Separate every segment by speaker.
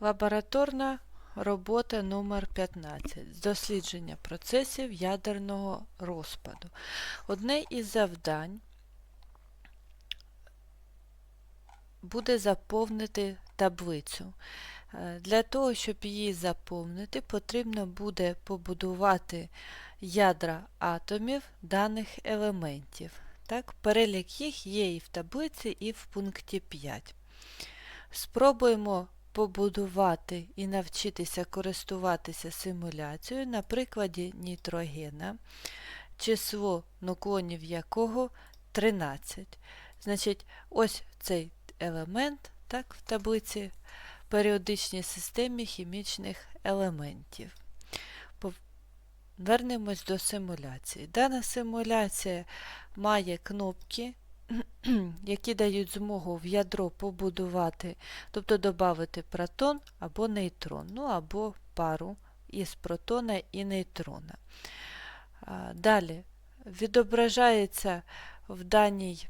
Speaker 1: Лабораторна робота номер 15 з дослідження процесів ядерного розпаду. Одне із завдань буде заповнити таблицю. Е, Для того, щоб її заповнити, потрібно буде побудувати ядра атомів даних елементів. Так, перелік їх є і в таблиці, і в пункті 5. Спробуємо побудувати і навчитися користуватися симуляцією на прикладі нітрогена, число нуклонів якого 13. Значить, ось цей елемент так, в таблиці періодичній системі хімічних елементів. Вернемось до симуляції. Дана симуляція має кнопки, які дають змогу в ядро побудувати, тобто додати протон або нейтрон, ну або пару із протона і нейтрона. Далі відображається в даній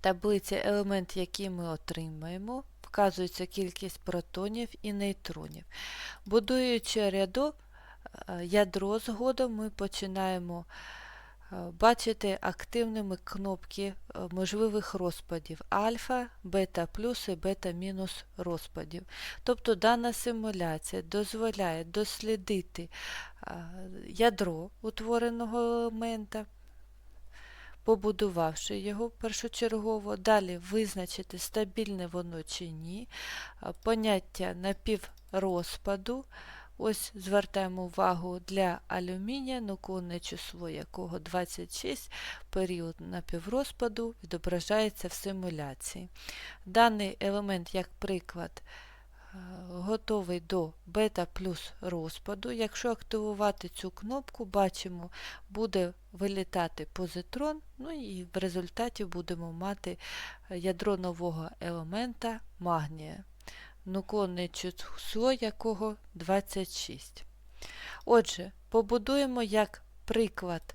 Speaker 1: таблиці елемент, який ми отримаємо, вказується кількість протонів і нейтронів. Будуючи ряду, ядро згодом ми починаємо бачити активними кнопки можливих розпадів альфа, бета плюс і бета мінус розпадів. Тобто дана симуляція дозволяє дослідити ядро утвореного елемента, побудувавши його першочергово, далі визначити, стабільне воно чи ні, поняття напіврозпаду. Ось звертаємо увагу для алюмінія, нуклонне число якого 26, період напіврозпаду відображається в симуляції. Даний елемент, як приклад, готовий до бета плюс розпаду. Якщо активувати цю кнопку, бачимо, буде вилітати позитрон, ну і в результаті будемо мати ядро нового елемента магнія нуклонне число якого 26. Отже, побудуємо як приклад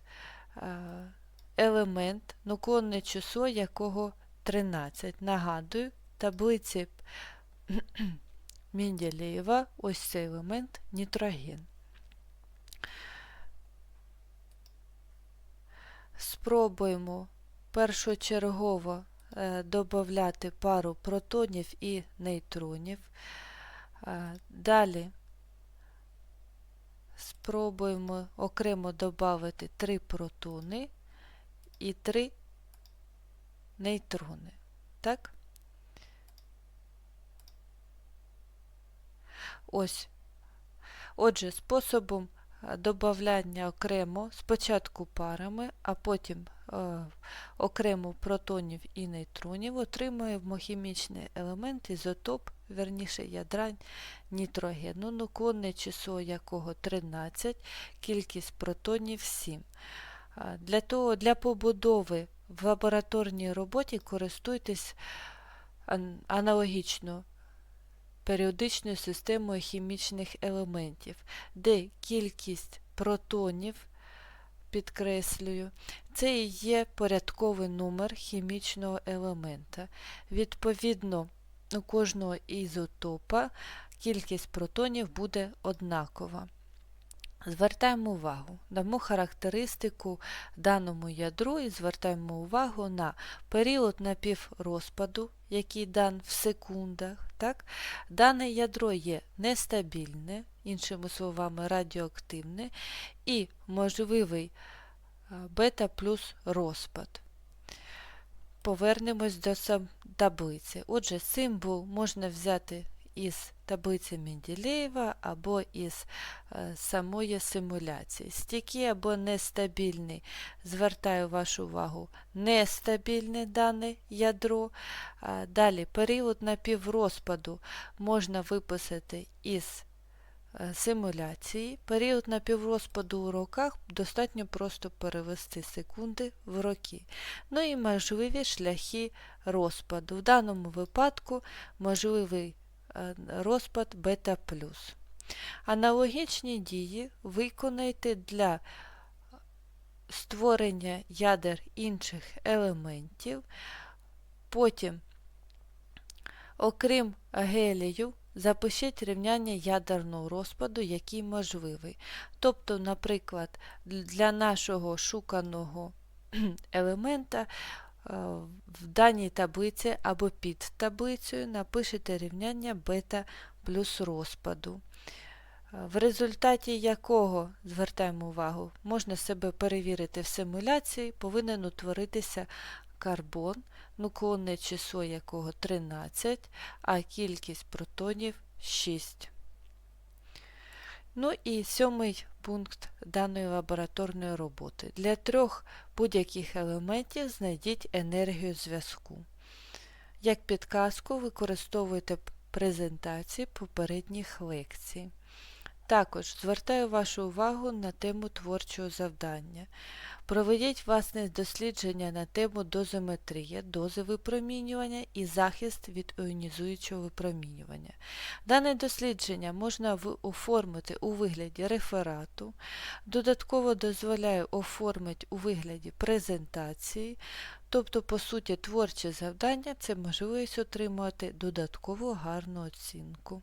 Speaker 1: елемент, нуклонне число якого 13. Нагадую, таблиці Менділеєва ось цей елемент нітроген. Спробуємо першочергово додати пару протонів і нейтронів. Далі спробуємо окремо додати 3 протони і 3 нейтрони. Так? Ось. Отже, способом додавання окремо спочатку парами, а потім е, окремо протонів і нейтронів отримуємо хімічний елемент ізотоп, верніше ядра нітрогену, нуклонне число якого 13, кількість протонів 7. Для того, для побудови в лабораторній роботі користуйтесь аналогічно періодичною системою хімічних елементів, де кількість протонів, підкреслюю, це і є порядковий номер хімічного елемента. Відповідно, у кожного ізотопа кількість протонів буде однакова. Звертаємо увагу, дамо характеристику даному ядру і звертаємо увагу на період напіврозпаду, який дан в секундах. Так? Дане ядро є нестабільне, іншими словами, радіоактивне, і можливий бета плюс розпад. Повернемось до таблиці. Отже, символ можна взяти із таблиці Менділеєва або із е, самої симуляції. Стійкий або нестабільний, звертаю вашу увагу, нестабільне дане ядро. Далі період напіврозпаду можна виписати із е, симуляції. Період напіврозпаду у роках достатньо просто перевести секунди в роки. Ну і можливі шляхи розпаду. В даному випадку можливий розпад бета плюс. Аналогічні дії виконайте для створення ядер інших елементів. Потім, окрім гелію, запишіть рівняння ядерного розпаду, який можливий. Тобто, наприклад, для нашого шуканого елемента в даній таблиці або під таблицею напишете рівняння бета плюс розпаду. Е, В результаті якого, звертаємо увагу, можна себе перевірити в симуляції, повинен утворитися карбон, нуклеонне число якого 13, а кількість протонів 6. Ну і сьомий пункт даної лабораторної роботи. Для трьох будь-яких елементів знайдіть енергію зв'язку. Як підказку використовуйте презентації попередніх лекцій. Також звертаю вашу увагу на тему творчого завдання. Проведіть власне дослідження на тему дозометрія, дози випромінювання і захист від іонізуючого випромінювання. Дане дослідження можна оформити у вигляді реферату, додатково дозволяю оформити у вигляді презентації, тобто, по суті, творче завдання це можливість отримати додаткову гарну оцінку.